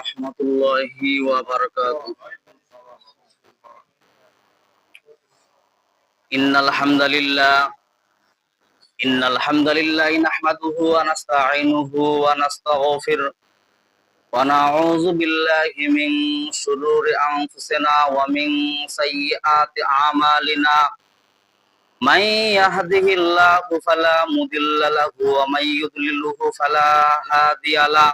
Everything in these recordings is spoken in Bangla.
ورحمة الله وبركاته إن الحمد لله إن الحمد لله نحمده ونستعينه ونستغفره ونعوذ بالله من شرور أنفسنا ومن سيئات أعمالنا من يهده الله فلا مضل له ومن يضلله فلا هادي له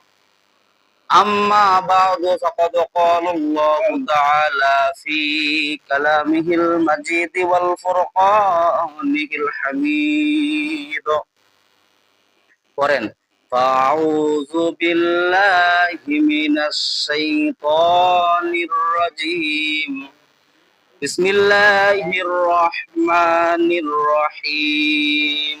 أما بعد فقد قال الله تعالى في كلامه المجيد والفرقانه الحميد قرن فأعوذ بالله من الشيطان الرجيم بسم الله الرحمن الرحيم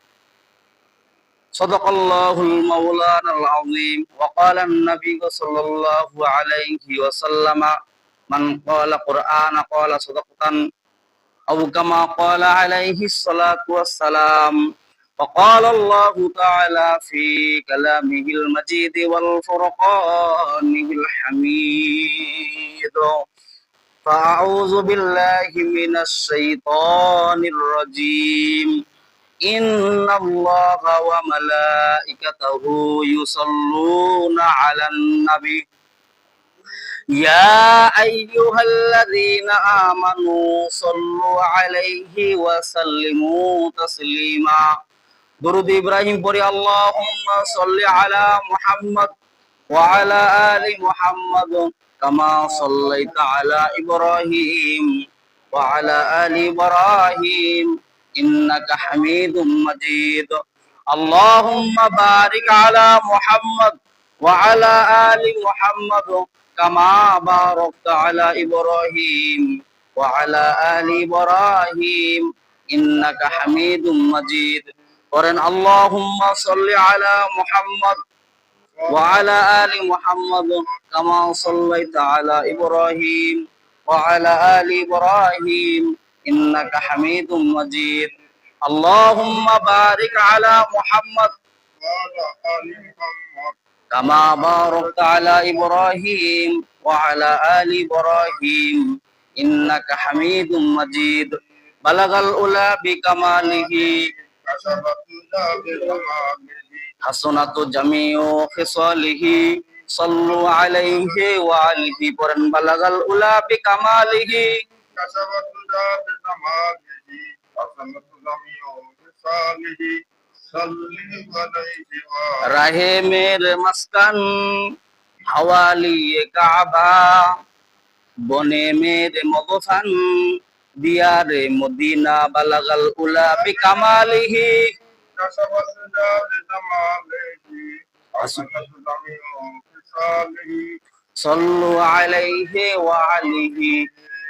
صدق الله المولانا العظيم وقال النبي صلى الله عليه وسلم من قال قرآن قال صدقة أو كما قال عليه الصلاة والسلام وقال الله تعالى في كلامه المجيد والفرقان الحميد فأعوذ بالله من الشيطان الرجيم إن الله وملائكته يصلون على النبي. يا أيها الذين آمنوا صلوا عليه وسلموا تسليما. درود إبراهيم بري اللهم صل على محمد وعلى آل محمد كما صليت على إبراهيم وعلى آل إبراهيم. إنك حميد مجيد. اللهم بارك على محمد وعلى آل محمد كما باركت على إبراهيم وعلى آل إبراهيم. إنك حميد مجيد. ورن اللهم صل على محمد وعلى آل محمد كما صليت على إبراهيم وعلى آل إبراهيم. إنك حميد مجيد اللهم بارك على محمد وعلى آل محمد كما باركت على إبراهيم وعلى آل إبراهيم إنك حميد مجيد بلغ الأولى بكماله كشفت لنا بكماله حسنة جميع خصاله صلوا عليه وعليه قرن بلغ الأولى بكماله كشفت لنا بكماله حسنت جميع خصاله صلي عليه وعلى রাহে মের মস্কান হাওয়ালি কাবা বনে মের মগফান দিয়ারে মদিনা বালাগাল উলা বিকামালিহি كشفت لنا بكماله حسنت جميع خصاله সল্লু আলাইহি ওয়া আলিহি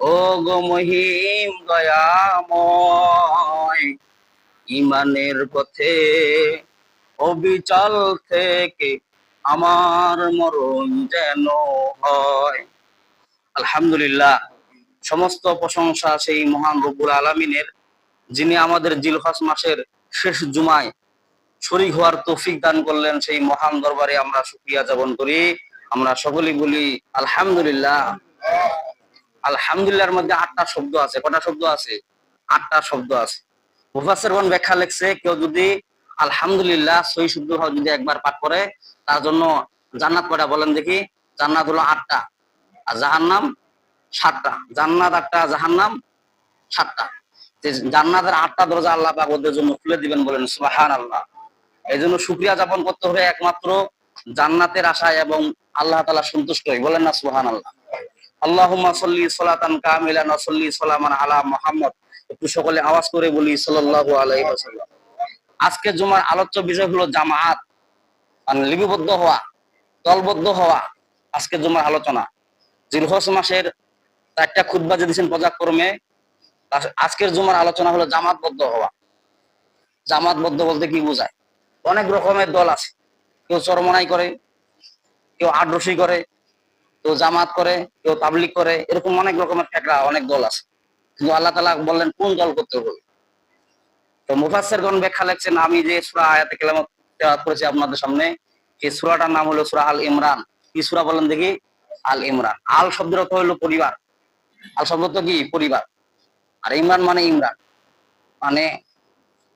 ও গো মহিম দয়াময়, ইমানের পথে অবিচল থেকে আমার মরণ যেন হয়। আলহামদুলিল্লাহ, সমস্ত প্রশংসা সেই মহান রব্বুল আলমিনের, যিনি আমাদের জিলহজ মাসের শেষ জুমায় শরীক হওয়ার তৌফিক দান করলেন, সেই মহান দরবারে আমরা শুক্রিয়া যাপন করি। আমরা সকলে বলি, আলহামদুলিল্লাহ। আলহামদুলিল্লাহর মধ্যে আটটা শব্দ আছে। কটা শব্দ আছে? আটটা শব্দ আছে। মুফাসসিরগণ ব্যাখ্যা লিখছে, কেউ যদি আলহামদুলিল্লাহ সহি শুদ্ধ ভাবে যদি একবার পাঠ করে, তার জন্য জান্নাত কটা বলেন দেখি? জান্নাত হলো আটটা। আর জাহান্নাম সাতটা। জান্নাত আটটা, জাহান্নাম সাতটা। জান্নাতের আটটা দরজা আল্লাহ পাক ওদের জন্য খুলে দিবেন বলেন সুবাহান আল্লাহ এই জন্য সুক্রিয়া যাপন করতে হবে একমাত্র জান্নাতের আশায় এবং আল্লাহ তালা সন্তুষ্ট হই বলেন না সুহান আল্লাহ আল্লাহুম্মা সাল্লি সালাতান কামিলান ওয়া সাল্লি সালামান আলা মুহাম্মদ। একটু সকলে আওয়াজ করে বলি, সাল্লাল্লাহু আলাইহি ওয়াসাল্লাম। আজকে জুমার আলোচ্য বিষয় হলো জামাআত মানে লিপিবদ্ধ হওয়া, দলবদ্ধ হওয়া আজকে জুমার আলোচনা। জিলহজ মাসের একটা খুতবা যে দিয়েছেন পর্যায়ক্রমে আজ- আজকের জুমার আলোচনা হলো জামাতবদ্ধ হওয়া। জামাতবদ্ধ বলতে কি বোঝায়? অনেক রকমের দল আছে। কেউ চরমনাই করে, কেউ আড্রসি করে কেউ জামাত করে, কেউ তাবলিক করে, এরকম অনেক রকমের ফেকরা অনেক দল আছে। কিন্তু আল্লাহ তালা বললেন, কোন দল করতে হবে? তো মুফাসের গণ ব্যাখ্যা লেখছেন, আমি যে সুরা আয়াতে তেলাওয়াত করেছি আপনাদের সামনে, এই সুরাটার নাম হলো সুরা আল ইমরান। কি সুরা বলেন দেখি? আল ইমরান। আল শব্দের অর্থ হলো পরিবার। আল শব্দ তো কি? পরিবার। আর ইমরান মানে ইমরান। মানে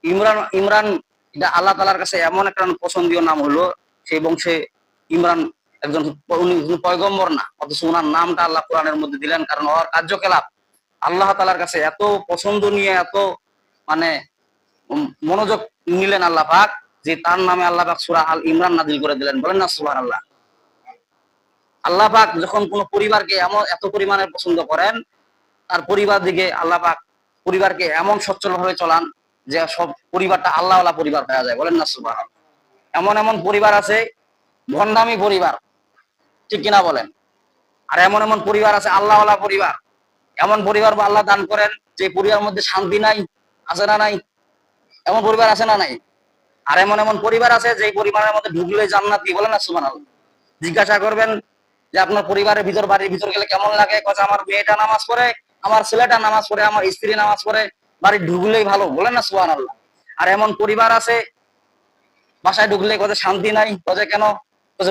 ইমরান ইমরান, এটা আল্লাহ তালার কাছে এমন একটা পছন্দীয় নাম হলো সেই বংশে ইমরান একজন উনি পয়গম্বর না, অথচ নামটা আল্লাহ কোরআনের মধ্যে দিলেন, কারণ ওর কার্যকলাপ। আল্লাহ তালার কাছে এত পছন্দ নিয়ে এত মানে মনোযোগ নিলেন আল্লাহ পাক, যে তার নামে আল্লাহ পাক সুরা আল ইমরান নাদিল করে দিলেন। বলেন না সুবাহ আল্লাহ আল্লাহ পাক যখন কোন পরিবারকে এমন, এত পরিমাণে পছন্দ করেন, তার পরিবার দিকে আল্লাহ পাক পরিবারকে এমন সচ্ছল ভাবে চলান, যে সব পরিবারটা আল্লাহওয়ালা পরিবার হয়ে যায়। বলেন না সুবাহ এমন এমন পরিবার আছে, ভণ্ডামি পরিবার ঠিক কিনা বলেন? আর এমন এমন পরিবার আছে, আল্লাহওয়ালা পরিবার। এমন পরিবার বা আল্লাহ দান করেন যে পরিবারের মধ্যে শান্তি নাই, আছে না নাই? এমন পরিবার আছে না নাই? আর এমন এমন পরিবার আছে যে পরিবারের মধ্যে ঢুকলে জান্নাত বলেন না সুবাহ জিজ্ঞাসা করবেন যে আপনার পরিবারের ভিতর, বাড়ির ভিতর গেলে কেমন লাগে? কথা আমার মেয়েটা নামাজ পড়ে, আমার ছেলেটা নামাজ পড়ে, আমার স্ত্রী নামাজ পড়ে বাড়ি ঢুকলেই ভালো বলেন না সুহান আল্লাহ আর এমন পরিবার আছে, বাসায় ঢুকলে কথা শান্তি নাই কথা কেন?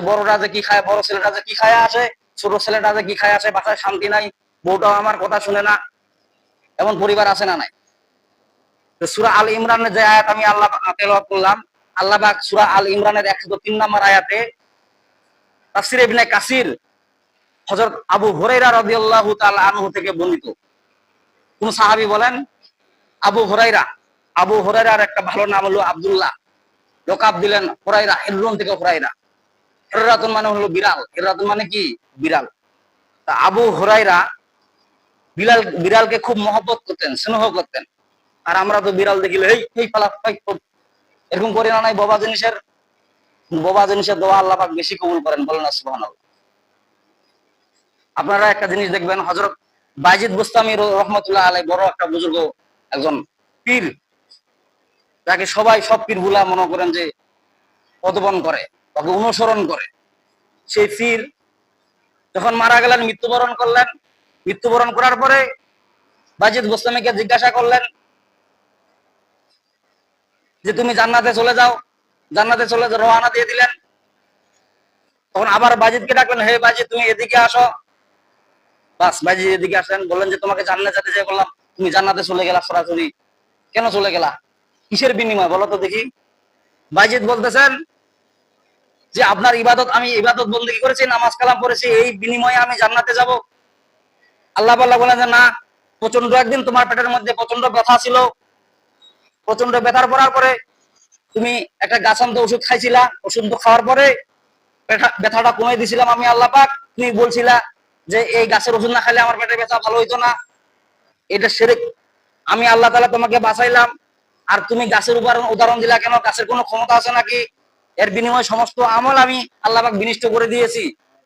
বড়টা যে কি খায়, বড় ছেলেটা যে কি খায় আসে, ছোট ছেলেটা যে কি খায় আসে, বাসায় শান্তি নাই, বউটাও আমার কথা শুনে না। এমন পরিবার আছে না নাই? সুরা আল ইমরানের যে আয়াত আমি আল্লাহ করলাম, আল্লাহ সুরা আল ইমরানের একশো তিন নম্বর আয়াতে তাফসির ইবনে কাসির, হযরত আবু হুরাইরা রাদিয়াল্লাহু তাআলা আনহু থেকে বর্ণিত। কোন সাহাবী বলেন, আবু হুরাইরা আবু হুরাইরার একটা ভালো নাম হলো আব্দুল্লাহ। লোকাব দিলেন হুরাইরা হেরুন থেকে হুরাইরা হেরাতুন মানে হলো বিড়াল। হেরাতুন মানে কি? বিড়াল। তা আবু হুরাইরা বিড়াল বিড়ালকে খুব মহব্বত করতেন স্নেহ করতেন। আর আমরা তো বিড়াল দেখিলে এই এই এই, এরকম করি না নাই বাবা জিনিসের বোবা জিনিসের দোয়া আল্লাহ পাক বেশি কবুল করেন বলেন না সুবহানাল্লাহ। আপনারা একটা জিনিস দেখবেন হযরত বাইজিদ বুস্তামি রহমতুল্লাহ আলাই বড় একটা বুজুর্গ একজন পীর। তাকে সবাই সব পীরগুলা মনে করেন যে পদবন করে। তাকে অনুসরণ করে। সেই পীর যখন মারা গেলেন, মৃত্যুবরণ করলেন। মৃত্যুবরণ করার পরে বাজিদ গোস্বামীকে জিজ্ঞাসা করলেন যে, তুমি জান্নাতে চলে যাও। জান্নাতে চলে রওনা দিয়ে দিলেন। তখন আবার বাজিদকে ডাকলেন, হে বাজিদ তুমি এদিকে আসো। বাস বাজিদ এদিকে আসলেন বললেন যে, তোমাকে জান্নাতে যেতে চাই বললাম, তুমি জান্নাতে চলে গেলা সরাসরি। কেন চলে গেলা? কিসের বিনিময় বলো তো দেখি? বাজিদ বলতেছেন যে আপনার ইবাদত, আমি ইবাদত বন্দী করেছি? নামাজ কালাম করেছি এই বিনিময়ে আমি জান্নাতে যাব। আল্লাহ পাল্লাহ বলেন যে, না প্রচণ্ড একদিন তোমার পেটের মধ্যে প্রচণ্ড ব্যথা ছিল। প্রচণ্ড ব্যথার পড়ার পরে তুমি একটা গাছান্ত ওষুধ খাইছিলা, ওষুধ খাওয়ার পরে ব্যথা- ব্যথাটা কমে দিছিলাম আমি আল্লাহ পাক। তুমি বলছিলা যে, এই গাছের ওষুধ না খাইলে আমার পেটের ব্যথা ভালো হইতো না। এটা সেরেক। আমি আল্লাহ তালা তোমাকে বাঁচাইলাম। আর তুমি গাছের উপর উদাহরণ দিলা কেন? গাছের কোনো ক্ষমতা আছে নাকি? এর বিনিময়ে সমস্ত আমল আমি আল্লাহ পাক বিনিষ্ট করে দিয়েছি।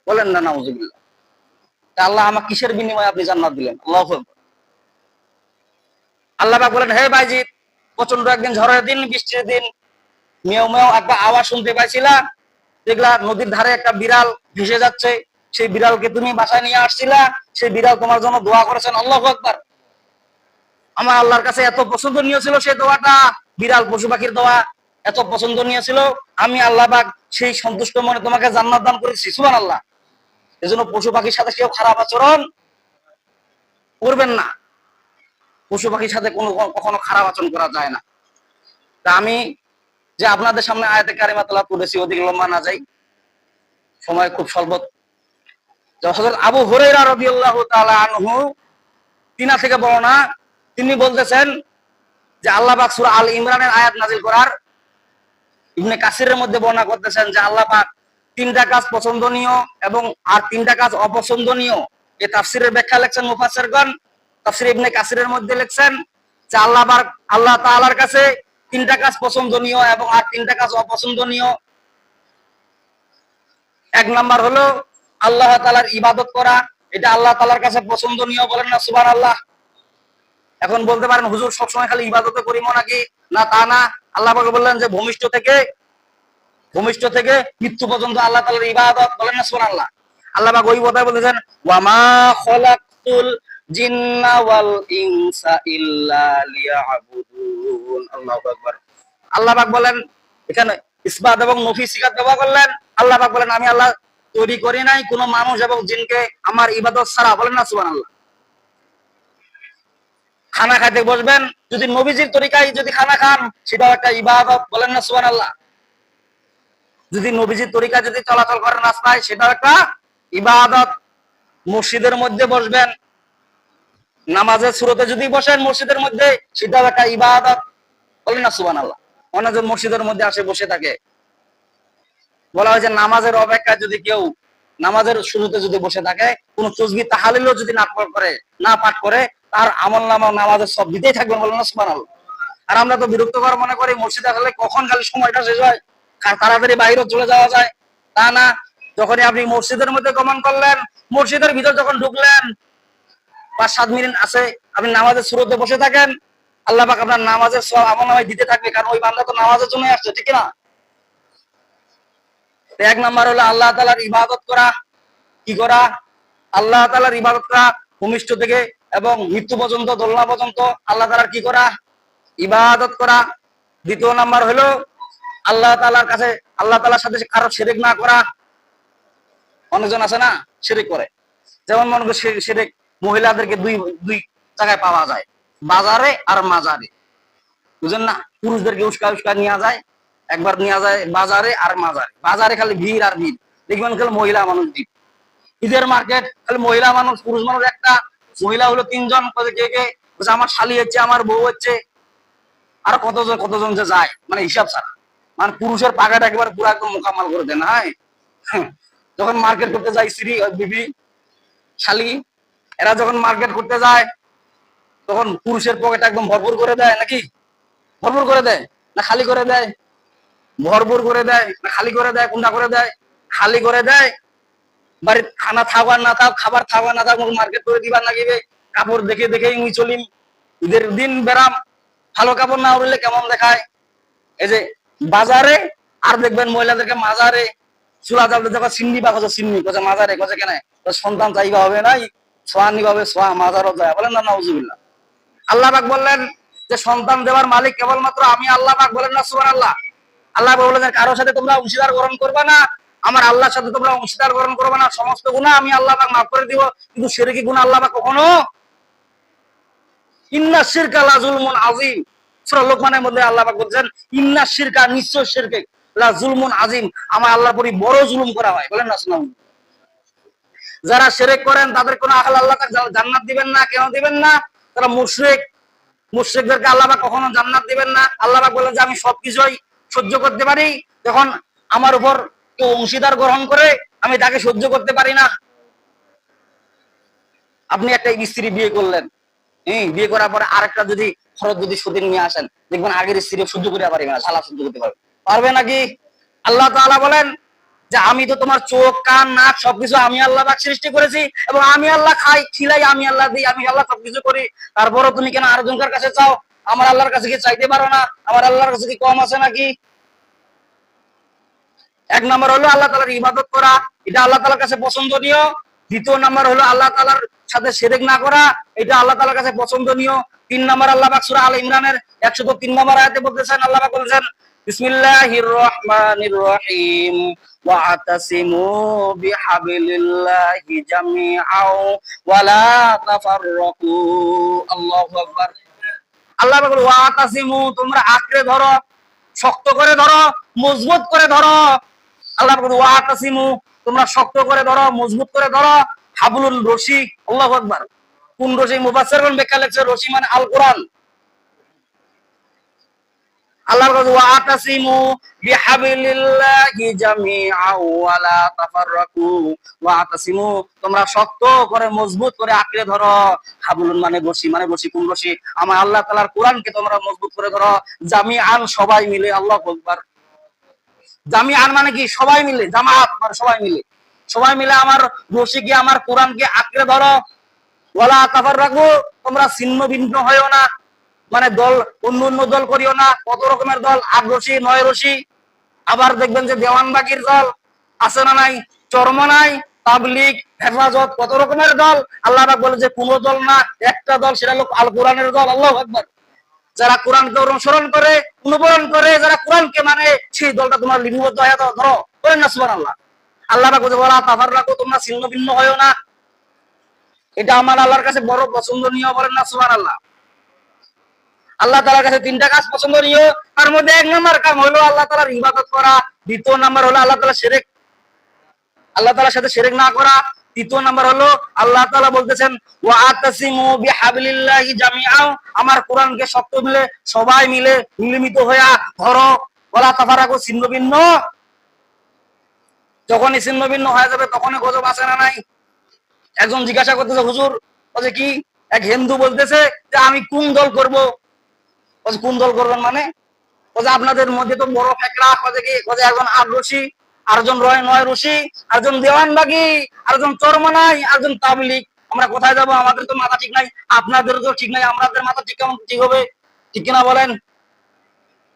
বলেন না, নাউজুবিল্লাহ। তা আল্লাহ আমার কিসের বিনিময়ে আপনি জান্নাত দিলেন? আল্লাহ আল্লাহ পাক বলেন, হে ভাইজিৎ প্রচণ্ড একদিন ঝড়ের দিন, বৃষ্টির দিন মেয়েও মেয়েও একটা আওয়াজ শুনতে পাইছিলা। দেখলা নদীর ধারে একটা বিড়াল ভেসে যাচ্ছে। সেই বিড়ালকে তুমি বাসায় নিয়ে আসছিলা। সেই বিড়াল তোমার জন্য দোয়া করেছেন। আল্লাহ একবার আমার আল্লাহর কাছে এত পছন্দনীয় ছিল সেই দোয়াটা। বিড়াল পশু পাখির দোয়া এত পছন্দনীয় ছিল আমি আল্লাহ পাক সেই সন্তুষ্ট মনে তোমাকে জান্নাত দান করেছি সুবান আল্লাহ এজন্য পশু পাখির সাথে কেউ খারাপ আচরণ করবেন না। পশু পাখির সাথে কোনো কখনো খারাপ আচরণ করা যায় না। তা আমি যে আপনাদের সামনে আয়াতে কারিমা তালা করেছি অধিক লম্বা না যাই। সময় খুব স্বল্প। আবু হুরাইরা রাদিয়াল্লাহু তাআলা আনহু, তিনা থেকে বর্ণনা, তিনি বলতেছেন যে আল্লাহ পাক সূরা আল ইমরানের আয়াত নাজিল করার ইবনে কাসিরের মধ্যে বর্ণনা করতেছেন যে আল্লাহ পাক তিনটা কাজ পছন্দনীয় এবং আর তিনটা কাজ অপছন্দনীয়। এই তাফসিরের ব্যাখ্যা লেখছেন মুফাসসিরগণ, তাফসির ইবনে কাসিরের মধ্যে লেখছেন যে আল্লাহ পাক, আল্লাহ তাআলার কাছে তিনটা কাজ পছন্দনীয় এবং আর তিনটা কাজ অপছন্দনীয়। এক নাম্বার হলো আল্লাহ তাআলার ইবাদত করা, এটা আল্লাহ তাআলার কাছে পছন্দনীয় বলেন না, সুবহানাল্লাহ। এখন বলতে পারেন, হুজুর সবসময় খালি ইবাদতে করিব নাকি? না তা না, আল্লাহ বললেন যে ভূমিষ্ঠ থেকে ভূমিষ্ঠ থেকে মৃত্যু পর্যন্ত আল্লাহ তাআলার ইবাদত বলেন না, সুবহানাল্লাহ। আল্লাহ পাক ওই বলেছেন ওয়া মা জিন্না ওয়াল ইনসা ইল্লা লিয়াবুদুন। আল্লাহু আকবার। আল্লাহ বলেন, এখানে এবং নফি আল্লাহ বলেন, আমি আল্লাহ তৈরি করি নাই কোনো মানুষ এবং জিনকে আমার ইবাদত ছাড়া। বলেন না, সুবহানাল্লাহ। খানা খাইতে বসবেন। যদি নবীজির তরিকায় যদি খানা খান, সেটাও একটা ইবাদত, বলেন না সুবান আল্লাহ যদি নবীজির তরিকায় যদি চলাচল করেন রাস্তায় সেটাও একটা ইবাদত। মসজিদের মধ্যে বসবেন। নামাজের শুরুতে যদি বসেন মসজিদের মধ্যে, সেটাও একটা ইবাদত। বলেন না সুবান আল্লাহ অনেকজন মসজিদের মধ্যে আসে, বসে থাকে। বলা হয় যে নামাজের অপেক্ষায় যদি কেউ নামাজের শুরুতে যদি বসে থাকে, কোন তসবি তাহালিলও যদি না পাঠ করে, না পাঠ করে তার আমল নামা নামাজের সব দিতেই থাকবে বলেন না সুবহানাল্লাহ। আর আমরা তো বিরক্তকর মনে করি, মসজিদে আসলে কখন খালি সময়টা শেষ হয়? তাড়াতাড়ি বাইরে চলে যাওয়া যায়? তা না, যখনই আপনি মসজিদের মধ্যে গমন করলেন, মসজিদের ভিতর যখন ঢুকলেন, পাঁচ সাত মিনিট আছে, আপনি নামাজের শুরুতে বসে থাকেন, আল্লাহ পাক আপনার নামাজের সব আমল নামায় দিতে থাকবে, কারণ ওই বান্দা তো নামাজের জন্য আসছে, ঠিক না এক নাম্বার হলো আল্লাহ তালার ইবাদত করা। কি করা? আল্লাহ তালার ইবাদত করা, ভূমিষ্ঠ থেকে এবং মৃত্যু পর্যন্ত, দোলনা পর্যন্ত আল্লাহ তালার কি করা? ইবাদত করা। দ্বিতীয় নাম্বার হলো আল্লাহ তালার কাছে, আল্লাহ তালার সাথে কারও সেরেক না করা। অনেকজন আছে না সেরেক করে। যেমন মনে করো সেরেক মহিলাদেরকে দুই দুই জায়গায় পাওয়া যায়। বাজারে আর মাজারে। বুঝলেন না? পুরুষদেরকে উস্কা উস্কা নিয়ে যায়, একবার নিয়ে যায় বাজারে আর মাজারে। বাজারে খালি ভিড় আর ভিড়। দেখবেন খালি মহিলা মানুষ ভিড়। ঈদের মার্কেট, খালি মহিলা মানুষ, পুরুষ মানুষ একটা মহিলা হলো তিনজন কে কে? বলছে, আমার শালি হচ্ছে, আমার বউ হচ্ছে। আর কতজন কতজন যে যায় মানে হিসাব ছাড়া। মানে পুরুষের পাকাটা একেবারে পুরো একদম মোকামাল করে দেন হ্যাঁ। যখন মার্কেট করতে যায় স্ত্রী বিবি, শালি, এরা যখন মার্কেট করতে যায়, তখন পুরুষের পকেট একদম ভরপুর করে দেয়, নাকি? ভরপুর করে দেয়, না খালি করে দেয়? ভরপুর করে দেয়, না খালি করে দেয়, কোনটা করে দেয়? খালি করে দেয় বাড়ির খানা থাক আর না থাক, খাবার থাক না থাক মার্কেট করে দিবার লাগিবে কাপড় দেখে দেখেই মুই চলিম। ঈদের দিন বেরাম ভালো কাপড় না উড়লে কেমন দেখায়? এই যে বাজারে, আর দেখবেন মহিলাদেরকে মাজারে, চুলা চালতে যখন সিন্নি বা কথা সিন্নি কথা মাজারে কথা কেন? সন্তান চাইবা হবে নাই সোয়া নিবা হবে সোয়া মাজারও যায়। বলেন না, নাউজুবিল্লাহ। আল্লাহ পাক বললেন যে, সন্তান দেওয়ার মালিক কেবলমাত্র আমি আল্লাহ পাক বলেন না সুবান আল্লাহ আল্লাহ বললেন কারোর সাথে তোমরা অংশীদার গ্রহণ করবে না আমার আল্লাহর সাথে তোমরা অংশীদার গ্রহণ করবে না, সমস্ত গুণা আমি আল্লাহ পাক মাফ করে দিব। কিন্তু সেরেকি গুণা আল্লাহ পাক কখনো? ইন্না শিরকা লা জুলমুন আযীম। সূরা লোকমানের মধ্যে আল্লাহ পাক বলছেন, ইন্না শিরকা, নিশ্চয় শিরকে লা জুলমুন আযীম। আমার আল্লাহর পরি বড় জুলুম করা হয়, বলেন না শুনুন যারা শিরক করেন, তাদের কোনো আহল আল্লাহ জান্নাত দিবেন না, কেন দিবেন না? তারা মুশরিক। মুশরিকদেরকে আল্লাহ পাক কখনো জান্নাত দিবেন না। আল্লাহ পাক বলেন যে, আমি সবকিছুই সহ্য করতে পারি। যখন আমার উপর কেউ অংশীদার গ্রহণ করে আমি তাকে সহ্য করতে পারি না। আপনি একটা স্ত্রী বিয়ে করলেন হ্যাঁ বিয়ে করার পরে আরেকটা যদি খরচ যদি সুদিন নিয়ে আসেন, দেখবেন আগের স্ত্রী সহ্য করতে পারবে না, শালা সহ্য করতে পারবে। পারবে নাকি? আল্লাহ তাআলা বলেন যে, আমি তো তোমার চোখ, কান, নাক সবকিছু আমি আল্লাহ পাক সৃষ্টি করেছি এবং আমি আল্লাহ খাই, খিলাই আমি আল্লাহ দিই, আমি আল্লাহ সবকিছু করি। তারপরও তুমি কেন আরেকজনকার কাছে চাও? আমার আল্লাহর কাছে কি চাইতে পারো না? আমার আল্লাহর কাছে কি কম আছে নাকি? এক নম্বর হলো আল্লাহ তালার ইবাদত করা এটা আল্লাহ তালার কাছে পছন্দনীয় দ্বিতীয় নাম্বার হলো আল্লাহ তালার সাথে সেরেক না করা এটা আল্লাহ তালার কাছে পছন্দনীয় তিন নাম্বার আল্লাহ পাক সূরা আল ইমরানের একশো তিন নাম্বার আয়াতে বলতেছেন আল্লাহ পাক বলেছেন বিসমিল্লাহির রহমানির রহিম واعتصموا بحبل الله جميعا ولا تفرقوا الله اكبر আল্লাহ পাক বলে, ওয়াতাসিমু তোমরা আঁকড়ে ধরো শক্ত করে ধরো মজবুত করে ধরো আল্লাহ তোমরা শক্ত করে ধরো মজবুত করে ধরো। হাবলুল রশি আল্লাহু কোন রশি? রশি মানে আল কোরআন আল্লাহ বলে, ওয়াতাসিমু বিহাবিলিল্লাহি জামিআন ওয়া লা তাফাররাকু। তোমরা শক্ত করে মজবুত করে আঁকড়ে ধরো। হাবলুন মানে রশি মানে রশি কোন রশি? আমার আল্লাহ তাআলার কোরআনকে তোমরা মজবুত করে ধরো। জামিআন সবাই মিলে আল্লাহু আকবার। জামিআন মানে কি? সবাই মিলে, জামাত মানে সবাই মিলে। সবাই মিলে আমার রশিকে আমার কোরআনকে আঁকড়ে ধরো। ওয়ালা তাফাররাকু তোমরা ছিন্ন ভিন্ন হয়েও না। মানে দল, অন্য অন্য দল করিও না। কত রকমের দল? আট রশি নয় রশি আবার দেখবেন যে দেওয়ানবাগির দল আছে না নাই? চর্ম নাই? তাবলিগ, হেফাজত, কত রকমের দল? আল্লাহ বলে যে কোনো দল না, একটা দল সেটা হলো আল কোরআনের দল। আল্লাহ আকবার। যারা কোরআনকে অনুসরণ করে, অনুকরণ করে, যারা কোরআনকে মানে সেই দলটা তোমার লিপিবদ্ধ হয়ে ধরো করেন না সুবান আল্লাহ আল্লাহ পাক বলা তাফার রাখো তোমরা ছিন্ন ভিন্ন হয়েও না। এটা আমার আল্লাহর কাছে বড় পছন্দনীয়, বলেন না সুবান আল্লাহ আল্লাহ তালার কাছে তিনটা কাজ পছন্দনীয়। তার মধ্যে এক নম্বর কাম হলো আল্লাহ তালার ইবাদত করা। দ্বিতীয় নাম্বার হলো আল্লাহ তালা সেরেক আল্লাহ তালার সাথে সেরেক না করা। তৃতীয় নাম্বার হলো, আল্লাহ তালা বলতেছেন আমার কোরআনকে শক্ত মিলে সবাই মিলে মিলিমিত হইয়া ধরো ওলা তাফারাকু ছিন্ন ভিন্ন যখনই ছিন্ন ভিন্ন হয়ে যাবে তখনই গজব আসে না নাই? একজন জিজ্ঞাসা করতেছে, হুজুর বলছে কি? এক হিন্দু বলতেছে যে, আমি কোন দল করব? কোন দল করবেন মানে? আপনাদের মধ্যে তো বড় ফেকরা কি? একজন আট রশি আরেকজন রয় নয় রশি আরেকজন দেওয়ানবাগি আরেকজন চরমনাই আরেকজন তাবলিক আমরা কোথায় যাব? আমাদের তো মাথা ঠিক নাই, আপনাদের তো ঠিক নাই, আমাদের মাথা ঠিক কেমন ঠিক হবে? ঠিক কিনা বলেন?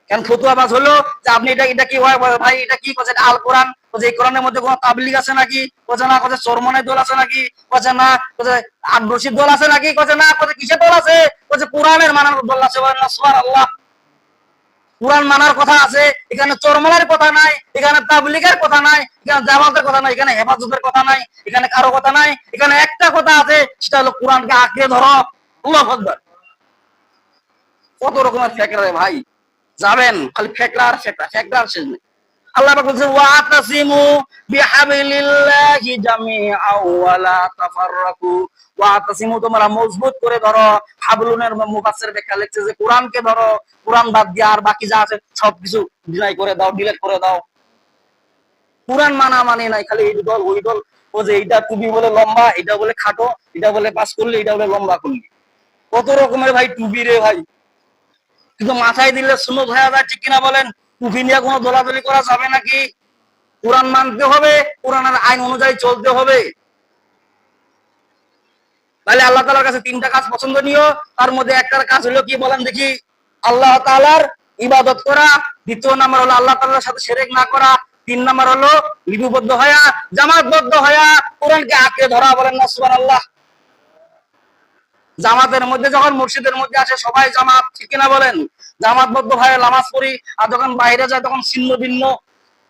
কেন ফতুয়া বাজ হলো? যে আপনি এটা এটা কি হয়? ভাই, এটা কি বলছে আল কোরআন? এই কোরআনের মধ্যে কোনো তাবলিগ আছে নাকি? বলছে, না, বলছে চরমনের দল আছে নাকি? বলছে, না, বলছে আব্রসির দল আছে নাকি? বলছে, না, বলছে, কিসের দল আছে? বলছে, কোরআনের মানার দল আছে সুবহানাল্লাহ। কোরআন মানার কথা আছে, এখানে চরমলার কথা নাই, এখানে তাবলিগের কথা নাই, এখানে জামাতের কথা নাই, এখানে হেফাজতের কথা নাই, এখানে কারও কথা নাই, এখানে একটা কথা আছে, সেটা হলো কোরআনকে আঁকড়ে ধরো। আল্লাহ আকবার। কত রকমের ফেকরা ভাই। যাবেন, খালি ফেকরা আর ফেকরা ফেকরা আর শেষ নেই। আল্লাহ তোমরা মজবুত করে ধরো। হাবলুনের ব্যাখ্যা লিখছে যে কোরআনকে ধরো। কোরআন বাদ দিয়ে আর বাকি যা আছে সবকিছু করে দাও করে দাও। কোরআন মানা মানে নাই, খালি এই দল, ওই দল। ও যে এইটা টুপি বলে লম্বা এটা বলে খাটো এটা বলে পাস করলে এটা বলে লম্বা করলে। কত রকমের ভাই টুপি রে ভাই। কিন্তু মাথায় দিলে শুনো হয়ে যায়, ঠিক কিনা বলেন? টুপি নিয়ে কোনো দোলাদলি করা যাবে নাকি? কোরআন মানতে হবে, কোরআনের আইন অনুযায়ী চলতে হবে। তাহলে আল্লাহ তালার কাছে তিনটা কাজ পছন্দনীয়, তার মধ্যে একটার কাজ হলো কি বলেন দেখি, আল্লাহ তালার ইবাদত করা, দ্বিতীয় নাম্বার হলো আল্লাহ তাআলার সাথে সেরেক না করা, তিন নাম্বার হলো লিপিবদ্ধ হয়া জামাতবদ্ধ হয়া, কোরআনকে আঁকড়ে ধরা বলেন না, সুবহানাল্লাহ। জামাতের মধ্যে যখন মসজিদের মধ্যে আসে, সবাই জামাত, ঠিক কিনা বলেন? জামাতবদ্ধ হয়ে নামাজ পড়ি, আর যখন বাইরে যায়, তখন ছিন্ন ভিন্ন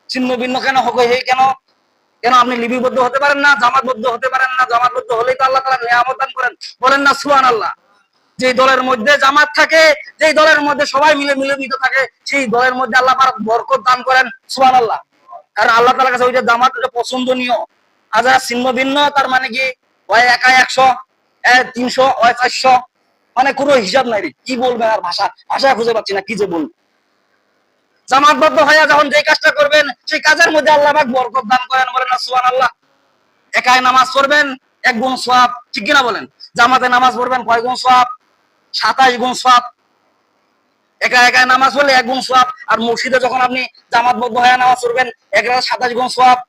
ছিন্ন ভিন্ন কেন? হবে হে কেন? কেন আপনি লিপিবদ্ধ হতে পারেন না? জামাতবদ্ধ হতে পারেন না? জামাতবদ্ধ হলেই তো আল্লাহ তালা নিয়ামত দান করেন। বলেন না সুহান আল্লাহ যে দলের মধ্যে জামাত থাকে, যেই দলের মধ্যে সবাই মিলে মিলে মিলিত থাকে, সেই দলের মধ্যে আল্লাহ বরকত দান করেন সুহান আল্লাহ কারণ আল্লাহ তালার কাছে ওইটা জামাত পছন্দনীয়। আর যারা ছিন্ন ভিন্ন, তার মানে কি? ওই একা একশো। তিনশো মানে কোনো হিসাব নাই রে। কি বলবেন আর ভাষা? ভাষা খুঁজে পাচ্ছি না, কি যে বলব। জামাতবদ্ধ হয়ে যখন যে কাজটা করবেন, সেই কাজের মধ্যে আল্লাহ পাক বরকত দান করেন বলেন, না সুবহান আল্লাহ একাই নামাজ পড়বেন, এক গুণ সোয়াব ঠিক কিনা বলেন? জামাতে নামাজ পড়বেন কয় গুণ সোয়াব সাতাশ গুণ সোয়াব একা একা নামাজ পড়লে এক গুণ সোয়াব আর মসজিদে যখন আপনি জামাতবদ্ধ হয়ে নামাজ পড়বেন, এক সাতাশ গুণ সোয়াব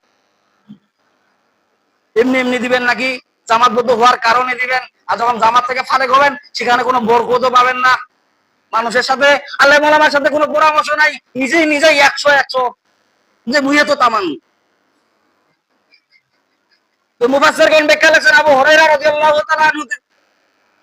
এমনি এমনি দিবেন নাকি? জামাতবদ্ধ হওয়ার কারণে দিবেন, আর যখন জামাত থেকে ফারেক হবেন, সেখানে কোনো বরকতও পাবেন না। মানুষের সাথে, আল্লাহ মালামার সাথে কোনো পরামর্শ নাই, নিজেই নিজেই একশো একশো যে বুঝে তো তামান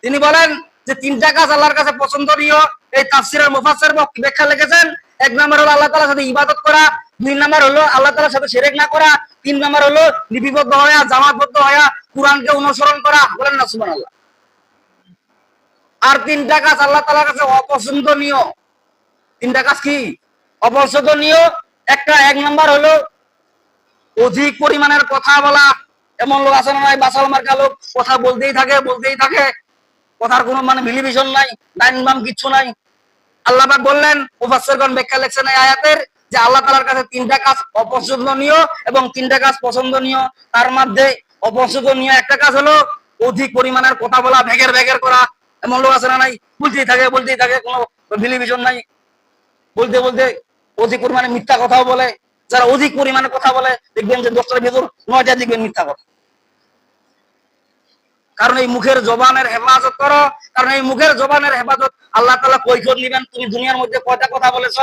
তিনি বলেন যে তিনটা কাজ আল্লাহর কাছে পছন্দনীয়, এই তাফসিরের মুফাসসির ব্যাখ্যা লিখেছেন। এক নম্বর হলো আল্লাহ তাআলার সাথে ইবাদত করা দুই নম্বর হলো আল্লাহ তাআলার সাথে শিরক না করা। তিন নম্বর হলো লিপিবদ্ধ হওয়া, জামাতবদ্ধ হওয়া, কোরআনকে অনুসরণ করা। বলেন না, সুবহানাল্লাহ। আর তিনটা কাজ আল্লাহ তাআলার কাছে অপছন্দনীয়। তিনটা কাজ কি? অপছন্দনীয়। একটা, এক নম্বর হলো অধিক পরিমাণের কথা বলা। এমন লোক আছে নাই বাসাল মার্কা লোক। কথা বলতেই থাকে বলতেই থাকে। কথার কোনো মানে মিলিভিশন নাই ডাইন বাম কিচ্ছু নাই। আল্লাহ বললেন, মুফাসসিরগণ ব্যাখ্যা লিখছেন এই আয়াতের। যে আল্লাহ তাআলার কাছে তিনটা কাজ অপছন্দনীয় এবং তিনটা কাজ পছন্দনীয়, তার মধ্যে অপছন্দনীয় একটা কাজ হলো অধিক পরিমাণের কথা বলা ভেগের ভেগের করা। এমন লোক আছে না নাই? বলতেই থাকে বলতেই থাকে, কোনো মিলিভিশন নাই। বলতে বলতে অধিক পরিমাণে মিথ্যা কথাও বলে। যারা অধিক পরিমাণে কথা বলে, দেখবেন যে দশটার ভেতর নয়টা দেখবেন মিথ্যা কথা। কারণ এই মুখের জবানের হেফাজত করো। কারণ এই মুখের জবানের হেফাজত আল্লাহ তালা কৈফত নিবেন তুমি দুনিয়ার মধ্যে কয়টা কথা বলেছ?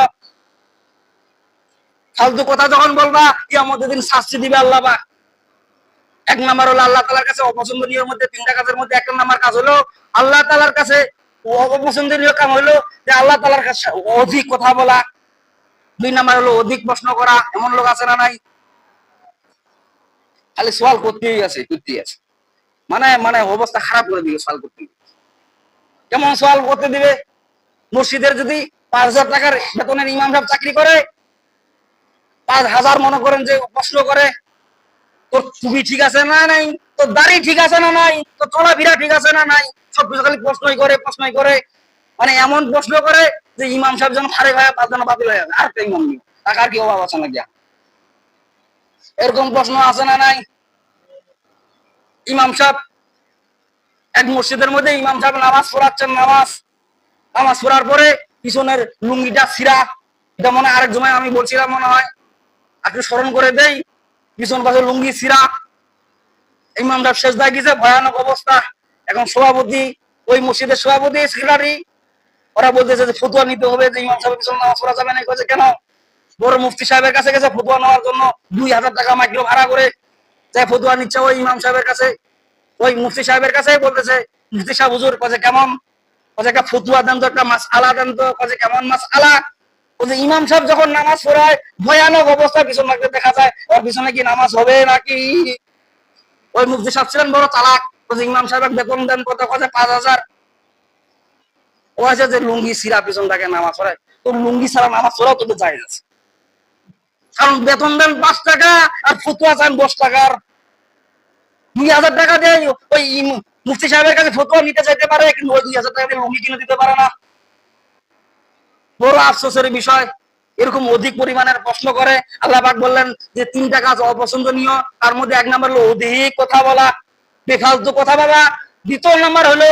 ফালতু কথা যখন বলবা ইয়ামতের দিন শাস্তি দিবে আল্লাহ বা এক নাম্বার হলো আল্লাহ তালার কাছে অপছন্দনীয় মধ্যে, তিনটা কাজের মধ্যে এক নাম্বার কাজ হলো আল্লাহ তালার কাছে অপছন্দনীয় কাম হলো যে আল্লাহ তালার কাছে অধিক কথা বলা। দুই নাম্বার হলো অধিক প্রশ্ন করা, এমন লোক আছে না নাই? খালি সওয়াল করতেই আছে করতেই আছে। মানে মানে অবস্থা খারাপ করে দিবে সওয়াল করতে। কেমন সওয়াল করতে দিবে? মসজিদের যদি পাঁচ হাজার টাকার বেতনের ইমাম সাহেব চাকরি করে পাঁচ হাজার মনে করেন যে প্রশ্ন করে, তোর টুপি ঠিক আছে না নাই? তোর দাড়ি ঠিক আছে না নাই? তোর চলাফেরা ঠিক আছে না নাই? সব কিছু খালি প্রশ্নই করে প্রশ্নই করে। মানে এমন প্রশ্ন করে যে ইমাম সাহেব যেন ফারে ভাই পাঁচ জন বাতিল হয়ে আর একটা ইমাম নিও টাকার কি অভাব আছে নাকি আর? এরকম প্রশ্ন আছে না নাই? ইমাম সাহেব, এক মসজিদের মধ্যে ইমাম সাহেব নামাজ পড়াচ্ছেন, নামাজ। নামাজ পড়ার পরে পিছনের লুঙ্গিটা ছিঁড়া। এটা মনে হয় আরেক জমায় আমি বলছিলাম মনে হয়। একটু স্মরণ করে দেই। পিছন পাশে লুঙ্গি ছিঁড়া ইমাম সাহেব শেষ দায় গেছে, ভয়ানক অবস্থা। এখন সভাপতি, ওই মসজিদের সভাপতি, সেক্রেটারি, ওরা বলতেছে যে ফতুয়া নিতে হবে, যে ইমাম সাহেবের পিছনে নামাজ পড়া যাবে না। কেন? বড় মুফতি সাহেবের কাছে গেছে ফতুয়া নেওয়ার জন্য। দুই হাজার টাকা মাইক্রো ভাড়া করে যাই ফতুয়া নিচ্ছে ওই ইমাম সাহেবের কাছে। ওই মুফতি সাহেবের কাছে বলতেছে, মুফতি সাহেব, হুজুর কেমন? কাছে ফতুয়া দেন তো, একটা মাস আলা দেন তো। কেমন মাস আলা? ইমাম সাহেব যখন নামাজ পড়ায়, ভয়ানক অবস্থা পিছন লাগতে দেখা যায়। ওর পিছনে কি নামাজ হবে নাকি? ওই মুফতি সাহেব ছিলেন বড় চালাক ইমাম সাহেব বেতন দেন, কত কাছে পাঁচ হাজার। ও আছে যে লুঙ্গি সিরা পিছন থাকে নামাজ পড়ায়। তো লুঙ্গি ছাড়া নামাজ পড়াও তোদের যায় আছে। কারণ বেতন দেন পাঁচ টাকা আর ফতুয়া চান দশ টাকার। দুই হাজার টাকা দেয় ওই মুফতি সাহেবের কাছে ফতুয়া নিতে চাইতে পারে, কিন্তু ওই দুই হাজার টাকা দিয়ে লুঙ্গি কিনে দিতে পারে না। বড় আফসোসের বিষয়। এরকম অধিক পরিমাণের প্রশ্ন করে আল্লাহ পাক বললেন যে, তিনটা কাজ অপছন্দনীয়। তার মধ্যে এক নাম্বার হলো অধিক কথা বলা, বেফালতু কথা বলা। দ্বিতীয় নাম্বার হলো,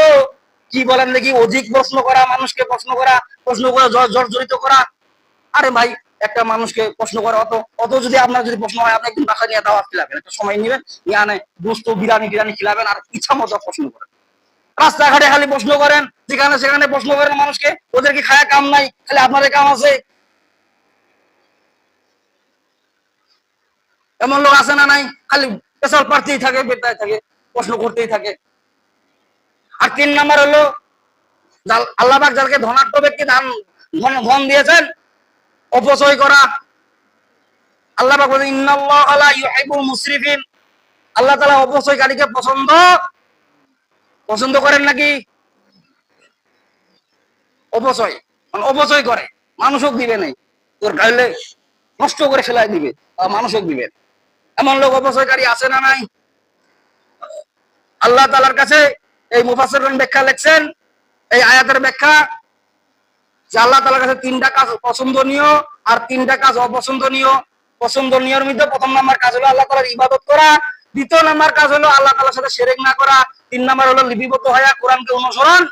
কি বলেন দেখি, অধিক প্রশ্ন করা, মানুষকে প্রশ্ন করা প্রশ্ন করে জর্জরিত করা। আরে ভাই, একটা মানুষকে প্রশ্ন করা, অত অত যদি আপনার যদি প্রশ্ন হয়, আপনি একদিন বাসা নিয়ে দাওয়াত খিলাবেন, একটা সময় নেবেন, নিয়ে আনে দুস্থ বিরিয়ানি টিরানি খিলাবেন, আর ইচ্ছা মতো প্রশ্ন করেন। রাস্তাঘাটে খালি প্রশ্ন করেন, যেখানে সেখানে প্রশ্ন করেন মানুষকে, ওদের কি খায়া কাম নাই? খালি আপনাদের কাম আছে? এমন লোক আছে না নাই? খালি পেশাল পারতেই থাকে, বেতায় থাকে, প্রশ্ন করতেই থাকে। আর তিন নাম্বার হলো, যাল- আল্লাহ পাক যাকে ধনাত্ম ব্যক্তি ধান ধন দিয়েছেন, অপচয় করা। আল্লাহ ইন্নাল্লাহ লা ইউহিব্বুল মুসরিফিন। আল্লাহ তাআলা অপচয়কারীকে পছন্দ পছন্দ করেন নাকি? অপচয়। মানে অপচয় করে। মানুষক দিবে নাই। তোর গাইলে নষ্ট করে ফেলাই দিবে মানুষক দিবে। এমন লোক অপচয়কারী আছে না নাই? আল্লাহ তালার কাছে এই মুফাসসির ব্যাখ্যা লিখছেন, এই আয়াতের ব্যাখ্যা যে আল্লাহ তালার কাছে তিনটা কাজ পছন্দনীয় আর তিনটা কাজ অপছন্দনীয়। পছন্দনীয়র মধ্যে প্রথম নাম্বার কাজ হলো আল্লাহ তালার ইবাদত করা দ্বিতীয় নাম্বার কাজ হলো আল্লাহ তালার সাথে সেরেক না করা। তিন নাম্বার হলো লিপিবদ্ধ হয়ে কোরআনকে অনুসরণ।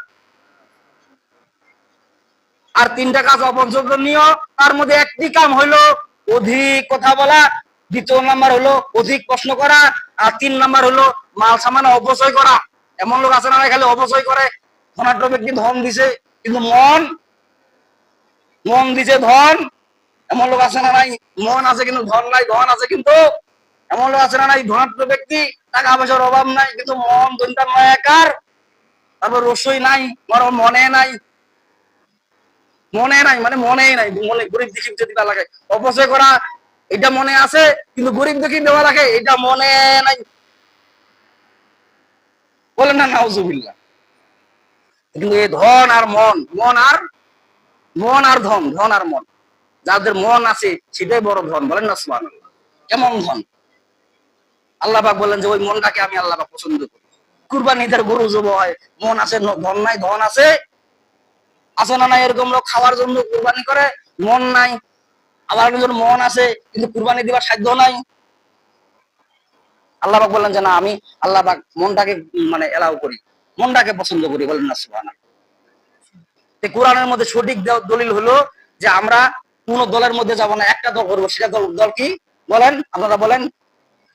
আর তিনটা কাজ অপছন্দনীয়। তার মধ্যে একটি কাম হলো অধিক কথা বলা। দ্বিতীয় নাম্বার হলো অধিক প্রশ্ন করা। আর তিন নাম্বার হলো মাল সামানে অপচয় করা। এমন লোক আছে না খালি অপচয় করে। ধনাঢ্য ব্যক্তি ধন দিছে, কিন্তু মন মন দিছে ধন। এমন লোক আছে না নাই, মন আছে কিন্তু ধন নাই, ধন আছে কিন্তু এমন লোক আছে না নাই ধনাঢ্য ব্যক্তি, টাকা পয়সার অভাব নাই, কিন্তু মন দৈনটা নয়াকার তারপর রসই নাই আমার মনে নাই। মনে নাই মানে মনেই নাই, মনে, গরিব দেখি যদি দেওয়া লাগে। অপচয় করা, এটা মনে আছে, কিন্তু গরিব দেখি দেওয়া লাগে, এটা মনে নাই। বলেন না, নাউজুবিল্লাহ। কিন্তু এই ধন আর মন মন আর মন আর ধন ধন আর মন। যাদের মন আছে, সেটাই বড় ধন, বলেন না, সুবহানাল্লাহ। কেমন ধন? আল্লাহ পাক বললেন যে, ওই মনটাকে আমি আল্লাহ পাক পছন্দ করি। কুরবানিদের গরু জব হয়, মন আছে ধন নাই, ধন আছে। আছে না নাই এরকম লোক খাওয়ার জন্য কুরবানি করে, মন নাই। আবার একজন মন আছে, কিন্তু কুরবানি দিবার সাধ্য নাই। আল্লাহ পাক বললেন যে, না, আমি আল্লাহ পাক মনটাকে মানে এলাও করি। মনটাকে পছন্দ করি। বলেন না তো কোরআনের মধ্যে সঠিক দলিল হলো যে, আমরা কোন দলের মধ্যে যাব না, একটা দল করব, সেটা দল কি? বলেন, আপনারা বলেন।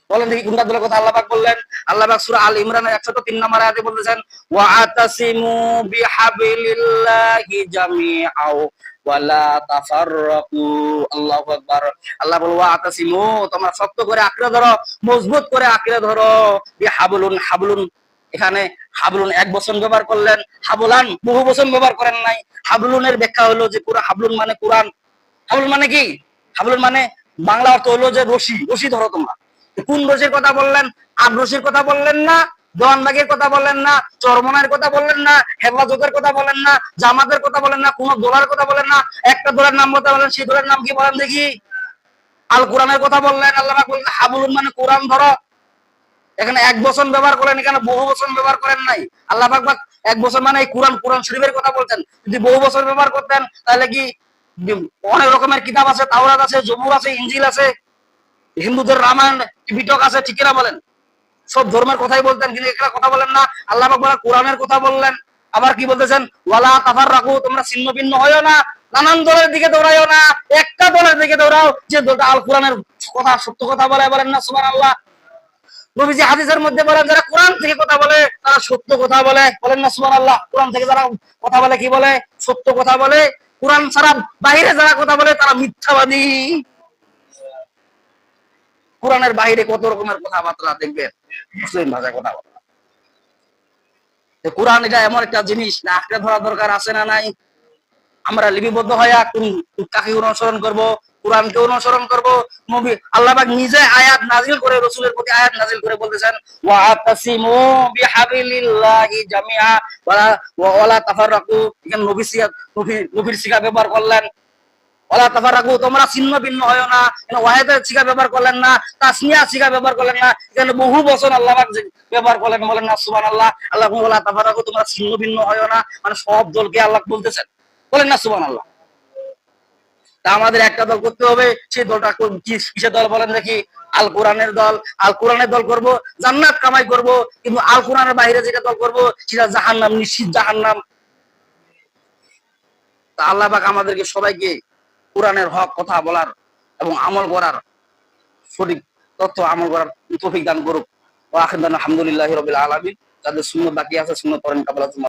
বলেন দেখি কোনটা দলের কথা আল্লাহ বললেন। আল্লাহ পাক সূরা আল ইমরানের 103 নম্বর আয়াতে বলতেছেন বিহাবিলিল্লাহি জামিআও ওয়ালা তাফাররাকু। আল্লাহু আকবার। আল্লাহ তোমরা শক্ত করে আঁকড়ে ধরো, মজবুত করে আঁকড়ে ধরো। বিহাবলুন, হাবলুন, এখানে হাবলুন এক বছর ব্যবহার করলেন, হাবুলান বহু বছর ব্যবহার করেন নাই। হাবলুনের ব্যাখ্যা হলো যে পুরো হাবলুন মানে কোরআন। হাবলুন মানে কি? হাবলুন মানে বাংলা অর্থ হলো যে রশি রশি ধরো তোমরা। কোন রশির কথা বললেন? আট রশির কথা বললেন না দেওয়ানবাগের কথা বললেন না চরমনার কথা বললেন না, হেফাজতের কথা বলেন না, জামাতের কথা বলেন না, কোন দোলার কথা বলেন না, একটা দোলার নাম কথা বলেন সেই দোলার নাম কি বলেন দেখি? আল কোরআনের কথা বললেন, আল্লাহ বললেন হাবলুন মানে কোরআন ধরো। এখানে এক বছর ব্যবহার করেন, এখানে বহু বছর ব্যবহার করেন নাই। আল্লাহ পাক এক বছর মানে এই কোরআন কোরআন শরীফের কথা বলতেন যদি বহু বছর ব্যবহার করতেন, তাহলে কি অনেক রকমের কিতাব আছে, তাওরাত আছে জবুর আছে ইঞ্জিল আছে হিন্দুদের রামায়ণ বিটক আছে ঠিক কিনা বলেন? সব ধর্মের কথাই বলতেন, কিন্তু এখানে কথা বলেন না। আল্লাহ পাক কোরআনের কথা বললেন। আবার কি বলতেছেন? ওয়ালা তাফার রাখু তোমরা ছিন্ন ভিন্ন হয়েও না, নানান দলের দিকে দৌড়াইও না, একটা দলের দিকে দৌড়াও, যে দলটা আল কোরআনের কথা, সত্য কথা বলে, বলেন না, সুবহানাল্লাহ। নবীজি হাদিসের মধ্যে বলেন, যারা কোরআন থেকে কথা বলে, তারা সত্য কথা বলে, বলেন না, সুবহানাল্লাহ। কোরআন থেকে যারা কথা বলে, কি বলে? সত্য কথা বলে। কোরআন ছাড়া বাইরে যারা কথা বলে, তারা মিথ্যাবাদী। কোরআনের বাইরে কত রকমের কথাবার্তা দেখবেন? মুসলিম ভাষায় কথাবার্তা। কোরআন এটা এমন একটা জিনিস, না, আঁকড়ে ধরা দরকার আছে না নাই? আমরা লিপিবদ্ধ হয়ে কোন কাকে অনুসরণ করব? কোরআনকে অনুসরণ করব? নবী আল্লাহ নিজে আয়াত নাজিল করে, রাসূলের প্রতি আয়াত নাজিল করে বলতেছেন ওয়া নবীর সিগা ব্যবহার করলেন। তোমরা ছিন্ন ভিন্ন হয় না। ওয়াহিদের সিগা ব্যবহার করলেন না তাসনিয়া সিগা ব্যবহার করলেন না এখানে বহু বছর আল্লাহ ব্যবহার করলেন বলেন না, সুবহানাল্লাহ। আল্লাহ ওয়ালা তাফাররাকু তোমরা ছিন্ন ভিন্ন হয় না। মানে সব দলকে আল্লাহ বলতেছেন। বলেন না, সুবহানাল্লাহ। তা আমাদের একটা দল করতে হবে, সেই দলটা কোন- কি কিসের দল বলেন দেখি। আল কোরআনের দল। আল কোরআনের দল করব, জান্নাত কামাই করব, কিন্তু আল কোরআনের বাইরে যেটা দল করব, সেটা জাহান্নাম, নিশ্চিত জাহান্নাম। তা আল্লাহ আমাদেরকে সবাইকে কোরআনের হক, কথা বলার এবং আমল করার সঠিক তথ্য আমল করার তৌফিক দান করুক। ও আখির আলহামদুলিল্লাহি রাব্বিল আলামিন। যাদের শূন্য বাকি আছে শূন্য করেন কাবলাতুল